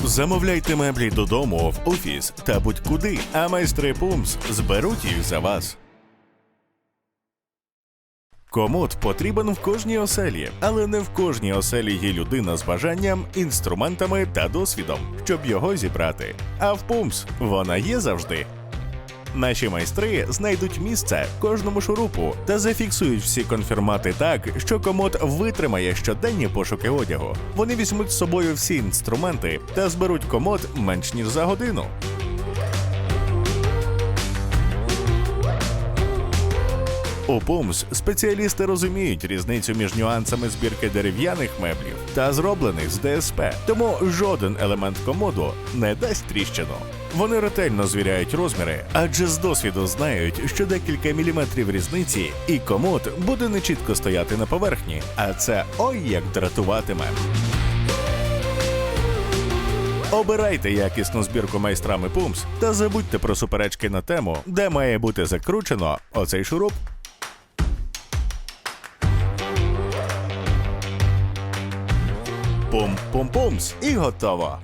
Замовляйте меблі додому, в офіс та будь-куди, а майстри Пумс зберуть їх за вас. Комод потрібен в кожній оселі, але не в кожній оселі є людина з бажанням, інструментами та досвідом, щоб його зібрати. А в Пумс вона є завжди. Наші майстри знайдуть місце кожному шурупу та зафіксують всі конфірмати так, що комод витримає щоденні пошуки одягу. Вони візьмуть з собою всі інструменти та зберуть комод менш ніж за годину. У Пумс спеціалісти розуміють різницю між нюансами збірки дерев'яних меблів та зроблених з ДСП, тому жоден елемент комоду не дасть тріщину. Вони ретельно звіряють розміри, адже з досвіду знають, що декілька міліметрів різниці, і комод буде нечітко стояти на поверхні, а це ой як дратуватиме. Обирайте якісну збірку майстрами Пумс та забудьте про суперечки на тему, де має бути закручено оцей шуруп. Пум-пум-пумс і готово.